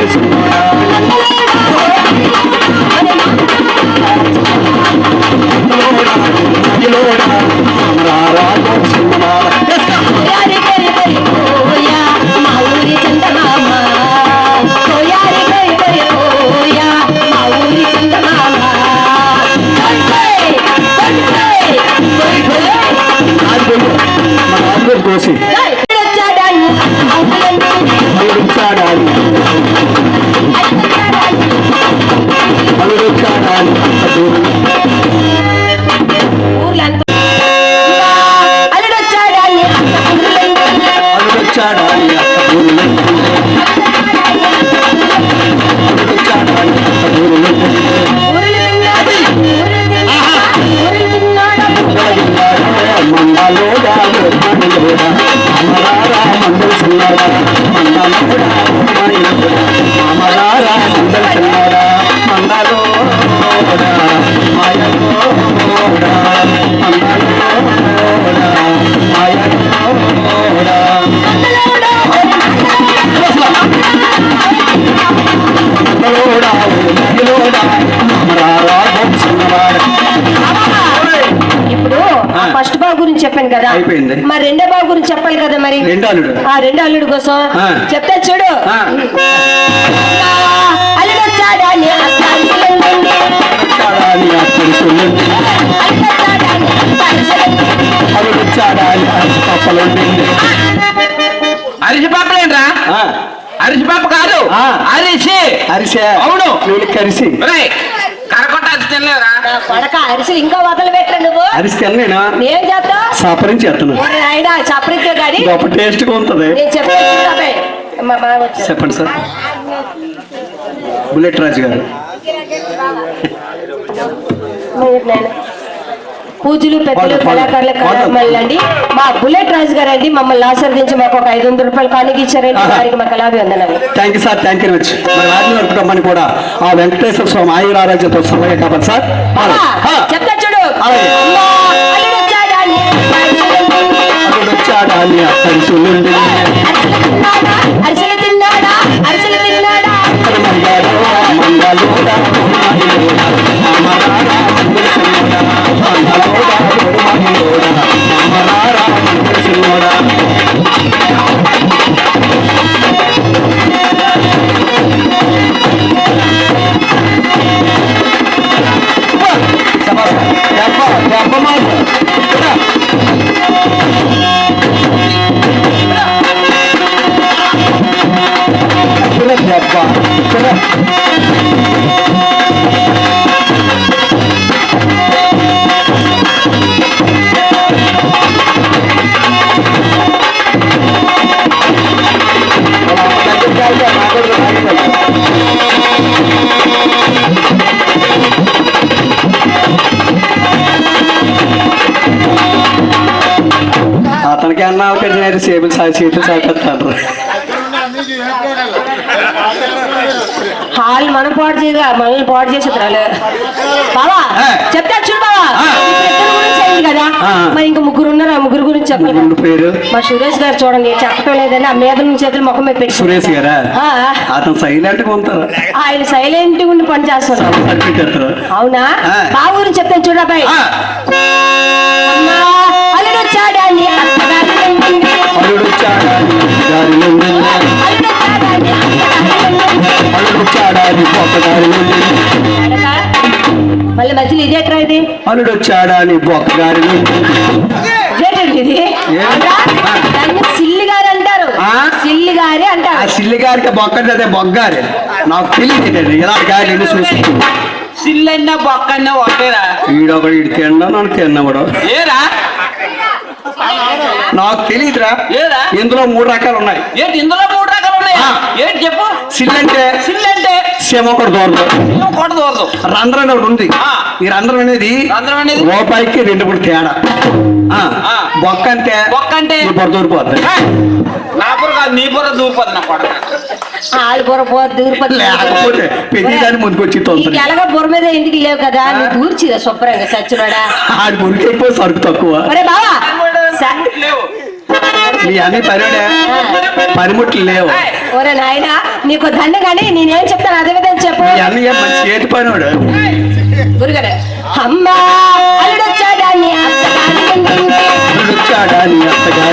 Gracias. చాడాలి చెప్పాను కదా. అయిపోయింది. మరి రెండో బాబు గురించి చెప్పాలి కదా మరి? రెండో అల్లుడు. ఆ రెండో అల్లుడు కోసం. చెప్తా చూడు. అల్లుడు అరిసి పాపలేంట్రా అరిసి పాప కాదు. అరిసి. అరిసే. అవును. నువ్వు కరిసి నా కొడక అరిసెలు ఇంకా వదలు నువ్వు. అరిసి తిన్నా ఏం చేస్తా సపరించి చేస్తున్నా. ఆయన చప్పరితే గాని గొప్ప ఉంటుంది. మా బావ వచ్చాడు. చెప్పండి సార్. బుల్లెట్ రాజు గారు. పూజలు పెద్దలు కళాకారుల. కళామల్లండి మా బుల్లెట్ రాజు గారు అండి మమ్మల్ని ఆశీర్వదించి మాకు ఒక ఐదు వందల రూపాయలు కానుక ఇచ్చారండి. వారికి మా కళాభివందనాలు. Thank you sir thank you much మరి రాజు కుటుంబాన్ని కూడా ఆ వెంకటేశ్వర స్వామి ఆయుర ఆరోగ్యంతో సలహా కాబట్టి సార్ చెప్తా చూడు. వచ్చాడా అరిసెలు తిన్నాడా? అరిసెలు తిన్నాడా అరిసెలు சிவனோடா అతనికి అన్న అవకాశం సేబుల్ సాయి సీట్లు సాగుతారు హాల్ మనం పాడు చేయగా మనల్ని పాడు రాలే. బావా ఆ. చెప్తా చూడు బావా. కదా. మరి ఇంకా ముగ్గురు ఉన్నారు? ఆ ముగ్గురు గురించి. ముందు పేరు. మా సురేష్ గారు చూడండి చెప్పటం లేదని ఆ మీద నుంచి చేతులు ముఖం మీద పెట్టి. సురేష్ గారా? అతను సైలెంట్గా ఉంటారు. ఆయన సైలెంట్ ఉండి పని చేస్తున్నారు సర్టిఫికెట్ అవునా? ఆ. బా గురించి చెప్తాను చూడబాయ్ అల్లుడు వచ్చాడా మళ్ళీ మధ్యలో ఇదే ఇది? అల్లుడు ఇది? అవునా? ఆ. దాన్ని సిల్లి గారు అంటారు. ఆ? సిల్లి గారి ఆ అంటారు సిల్లి గారికి బొక్క అదే బొగ్గారి. నాకు తెలియదు ఇలా చూసి సిల్లన్నా బొక్కన్నా ఒకటేరా? ఈడొకడు ఈడు తిన్నా నన్ను తిన్నవాడు. ఏరా? నాకు తెలియదురా. ఏరా? ఇందులో మూడు రకాలు ఉన్నాయి. ఏంటి ఇందులో మూడు రకాలు ఉన్నాయా. ఏంటి చెప్పు? సిల్ అంటే సిల్ అంటే సీమ ఒకటి దూరదు రంధ్రం అని ఒకటి ఉంది. ఈ రంధ్రం అనేది రంధ్రం అనేది? రూపాయికి రెండు మూడు తేడా. ఆ. ఆ. బొక్క అంటే బొక్క అంటే? ఈ పొర దూరిపోద్ది నా బుర్ర కాదు నీ బుర్ర దూరిపోదు నా కొడక. ఆలు బుర్ర పో దూరిపోతుంది లేకపోతే పెళ్ళి దాని ముందుకు వచ్చి తొందర ఎలాగ బుర్ర మీద ఇంటికి లేవు కదా? నువ్వు దూర్చిరా శుభ్రంగా సచ్చినోడా ఆడి మురికైపోయి సరుకు తక్కువ. ఒరే బావా స- లేవు. నీ అన్ని పనిడే పనిముట్లు లేవు. ఒరే నాయన నీకు దండ కానీ నేనేం చెప్తాను? అదే విధంగా చెప్పు. నీ మంచి చేతి పనివాడు? గురుగారు. అమ్మా వచ్చాడా నీ కాకి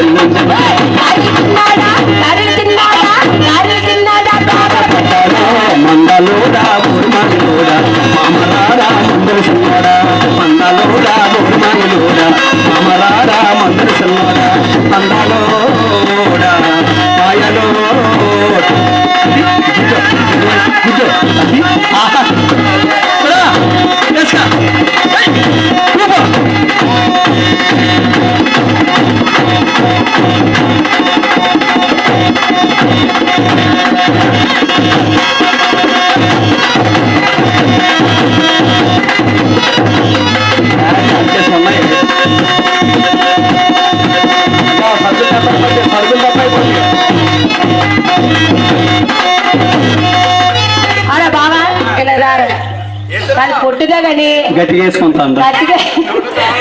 మామలారా మందర సిన్నోడా మందలోడా బుర్మాయిలోడా మామలారా మందర సిన్నోడా మందలోడా మాయలో ఉన్నాయి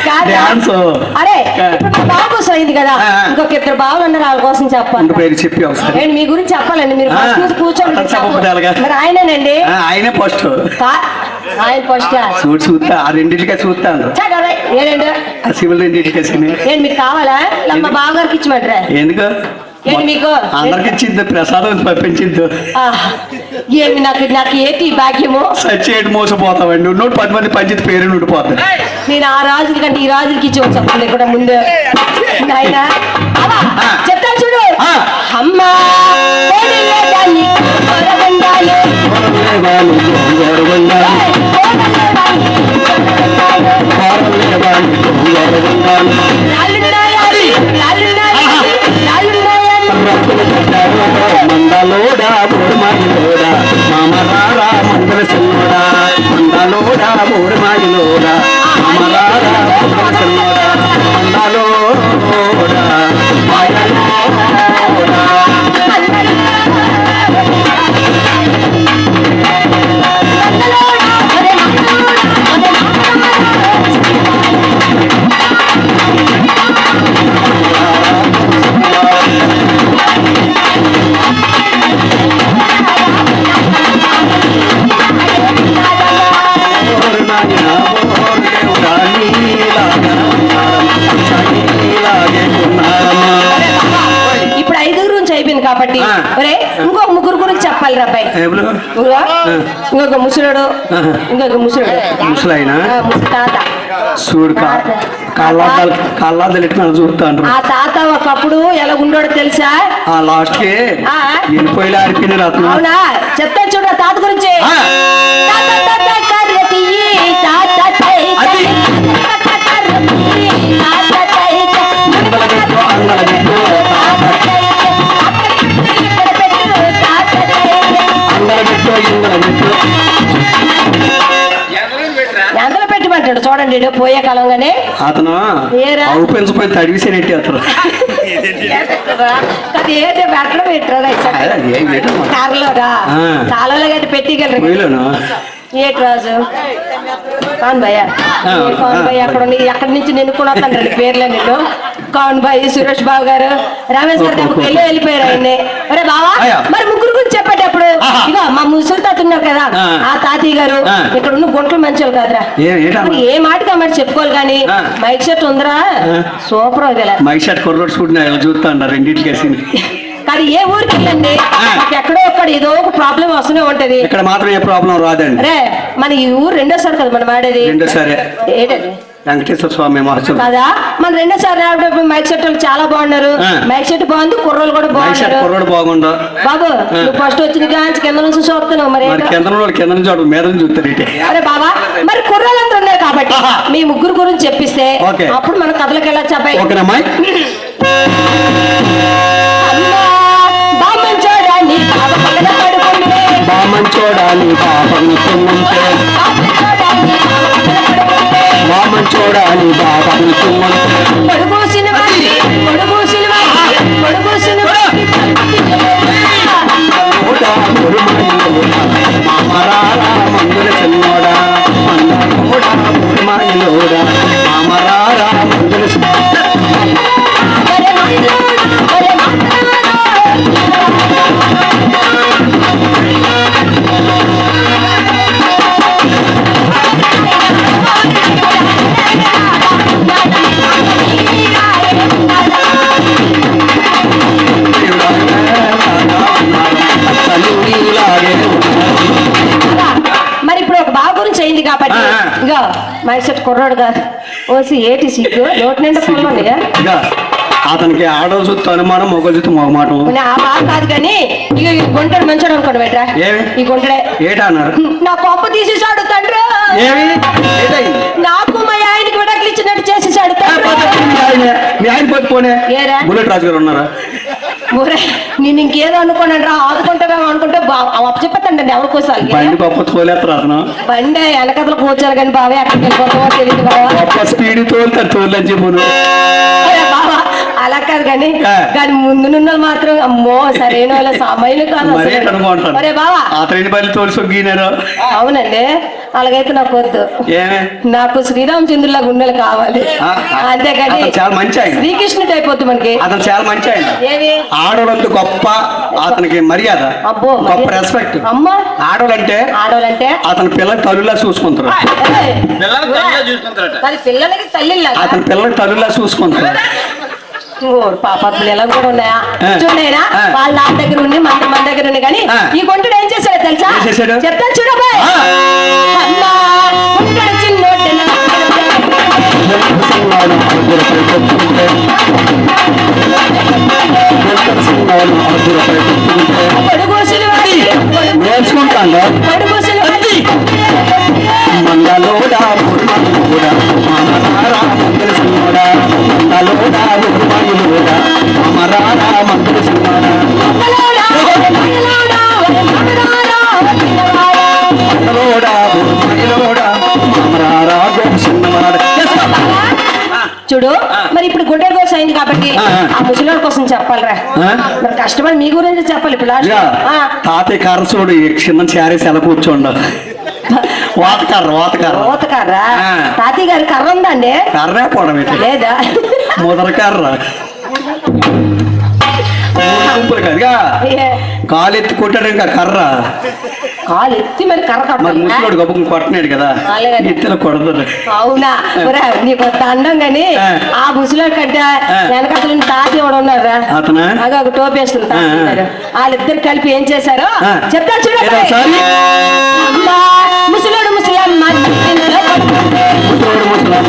కాదు. డాన్స్. అరే కోసం అయింది కదా. ఇంకొక ఇద్దరు బావులు ఉన్నారు వాళ్ళ కోసం చెప్పాలి. పేరు చెప్పి ఒకసారి. మీ గురించి చెప్పాలండి. మీరు కూర్చోండి? మరి ఆయనేనండి? ఆయనే ఫస్ట్ ఆయన ఫస్ట్ చూడు చూస్తా. ఆ రెండింటికే చూస్తాను. ఆ సివిల్ రెండింటికే. ఏంటి మీకు కావాలా? మా బావగారికి ఇచ్చమంటారా ఎందుకు? మీకు? అందరికి ఇచ్చింది ప్రసాదం పంపించింది. ఆ, ఏమి నాకు నాకు ఏంటి భాగ్యము? సచ్చేటి మోసపోతావండి? నూట పది మంది పంచిత పేరు ఉండిపోతుంది నేను ఆ రాజుల కంటే ఈ రాజులకి ఇచ్చి చెప్పండి ఇక్కడ ముందు. నాయనా. చెప్తాను చూడు. అమ్మా! ఇంకొక ముసలుడు. ఇంకొక ముసలుడు ముసలాయన ముసలి తాత చూడు కళ్ళాదాలు కళ్ళాదాలు ఎట్లా చూస్తాను ఆ తాత ఒకప్పుడు ఎలా ఉండోడో తెలుసా ఆ లాస్ట్కి ఆ. వెళ్ళిపోయి ఆడిపోయిన రత్న అవునా చెప్తా చూడు తాత గురించి ఆ. ఎంతలో పెట్టమంటాడు. చూడండి పోయే కాలంగానే అతను ఏరా? అవు పెంచిపోయి తడివిసేనట్టు అతను. అది బట్టలు పెట్టరా? గట్టి పెట్టిగలరు పోయిలోను? ఏటి రాజు? కాన్ భయ్య. ఆ, కాన్ ఆ. భయ్య అక్కడ ఉండి ఎక్కడి నుంచి నేను కూడా వస్తాను పేర్లే నిన్ను. కాన్ భాయ్ సురేష్ బాబు గారు. రమేష్ గారు వెళ్ళి వెళ్ళిపోయారు ఆయన్ని. అరే బావా. మరి ముగ్గురు చెప్పేటప్పుడు. ఇగో మా ముసలి తాత ఉన్నారు కదా ఆ. తాతయ్య గారు. ఇక్కడ ఉన్న గుంటలు మంచోళ్ళు కాదురా. ఏ- మాటగా మరి చెప్పుకోవాలి కానీ. మైక్ సెట్ ఉందిరా. సూపర్ మైక్ షాట్ కొర్రోడ్ చూడు ఇలా చూస్తా ఉన్నారు రెండింటికి కానీ ఏ ఊరికి వెళ్ళండి? ఎక్కడో ఒక్కడ ఏదో ఒక ప్రాబ్లం వస్తూనే ఉంటది. ఇక్కడ మాత్రం ఏ ప్రాబ్లం రాదండి. అరే మన ఈ ఊరు రెండోసారి కదా మనం ఆడేది. రెండోసారి. ఏంటది? వెంకటేశ్వర స్వామి మహోత్సవం కదా? మన రెండోసారి ఆడేటప్పుడు మైక్ సెట్ వాళ్ళు చాలా బాగున్నారు. మైక్ సెట్ బాగుంది కుర్రోళ్ళు కూడా బాగున్నారు. కొర్రోడ్ బాగుండు. బాబు నువ్వు ఫస్ట్ వచ్చిన కాంచి కింద నుంచి చూస్తున్నావు మరి. కింద కింద నుంచి వాడు మీద నుంచి చూస్తారు అరే బాబా మరి కుర్రోళ్ళందరూ ఉన్నారు కాబట్టి ఆహా. మీ ముగ్గురు గురించి చెప్పిస్తే ఓకే. అప్పుడు మన కథలకు వెళ్ళొచ్చు అబ్బాయి. ఓకేనమ్మా బామని చూడాలి పాపం చూడాలి బాబం తుమ్మంటే పొడుగు సినిమాకి పొడుగు సినిమాకి పొడుగు సినిమాకి చూడాలి మురిమాయిలోడా మామరారా మందుల చిన్నోడా మురిమాయిలోడా మామరారా మందుల చిన్నోడా కుర్రాడు కాదు ఓసి ఏటి సిగ్గు? నోటి నిండా ఇక అతనికి ఆడో చూస్తూ అనుమానం మొగలు చూస్తూ మొగమాటం ఆ బాబు కాదు కానీ ఇక ఈ గుంటడు మంచోడు అనుకోండి బెట్రా? ఈ గుంటడే. ఏటన్నారు నా కొప్ప తీసేసాడు తండ్రి. నాకు మా ఆయనకి విడాకులు ఇచ్చినట్టు చేసేసాడు మీ ఆయన పోనే. ఏరా? బుల్లెట్ రాజు గారు ఉన్నారా? ఊరే నేను ఇంకేదో అనుకోనండి రా ఆదుకుంటావేమో అనుకుంటే అప్పు చెప్పేతండి ఎవరి కోసం? బండి గొప్ప తోలేస్తారు బండి వెనకతలు కూర్చోరు కానీ బావే అక్కడికి వెళ్ళిపోతామో తెలియదు బావా స్పీడ్ తోలుతారు తోలని చెప్పును ఒరే బావా అలా కాదు కానీ. కానీ ముందు నున్న మాత్రం అమ్మో సరైన వాళ్ళ సమయం కాదు మరే బావా. అతని బయలు అవునండి. అలాగైతే నాకు వద్దు. ఏమే? నాకు శ్రీరామచంద్రుల గుండెలు కావాలి. ఆ, ఆ. అంతేగాని అతను చాలా మంచి ఆయన. శ్రీకృష్ణుడు అయిపోద్ది మనకి. అతను చాలా మంచి ఆయన. ఏమి? ఆడవాళ్ళంత గొప్ప అతనికి మర్యాద. అబ్బో గొప్ప రెస్పెక్ట్ అమ్మ. ఆడవాళ్ళంటే ఆడవాళ్ళంటే అతని పిల్లలు తల్లులా చూసుకుంటారు. పిల్లలకి తల్లి అతని పిల్లలు తల్లులా చూసుకుంటారు. పాప పిల్లలు కూడా ఉన్నాయా? ఆ. ఆ. వాళ్ళ నాన్న దగ్గర ఉండి మన మన దగ్గర ఉండి కానీ ఆ. ఈ గుంటుడు ఏం చేశాడో తెలుసా? చెప్తాను చూడబాయ్. ఆ. నేర్చుకుంటాను. పొడుగుసులు చెప్పాలిరా. ఆ? మరి కష్టపడి మీ గురించి చెప్పాలి ఇప్పుడు. తాతయ్య కర్రసోడు చిన్న చారేసి ఎలా కూర్చోండు. వాతకర్ర వాతకర్ర ఓతకర్రా ఆ. తాతయ్య గారి కర్ర ఉందండి కర్రే పోవడం లేదా? ముదర కర్ర. కాలు ఎత్తి కొట్టాడు ఇంకా కర్ర. కాలు ఎత్తి మరి కర్ర మరి ముసలోడు గబ్బుని కొట్టనాడు కదా. ఎత్తిలో కొడతారు అవునా? నీకు దండం గాని ఆ. ముసలివాడి కంటే ఆ. వెనకతలు తాతయ్య కూడా ఉన్నారా అతనా? అగా ఒక టోపీ వేసుకుని వాళ్ళిద్దరు కలిపి ఏం చేశారో. చెప్తా చూడండి ముసలోడు ముసలమ్మ. ముసలోడు ముసలోడు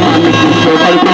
ముసలమ్మ.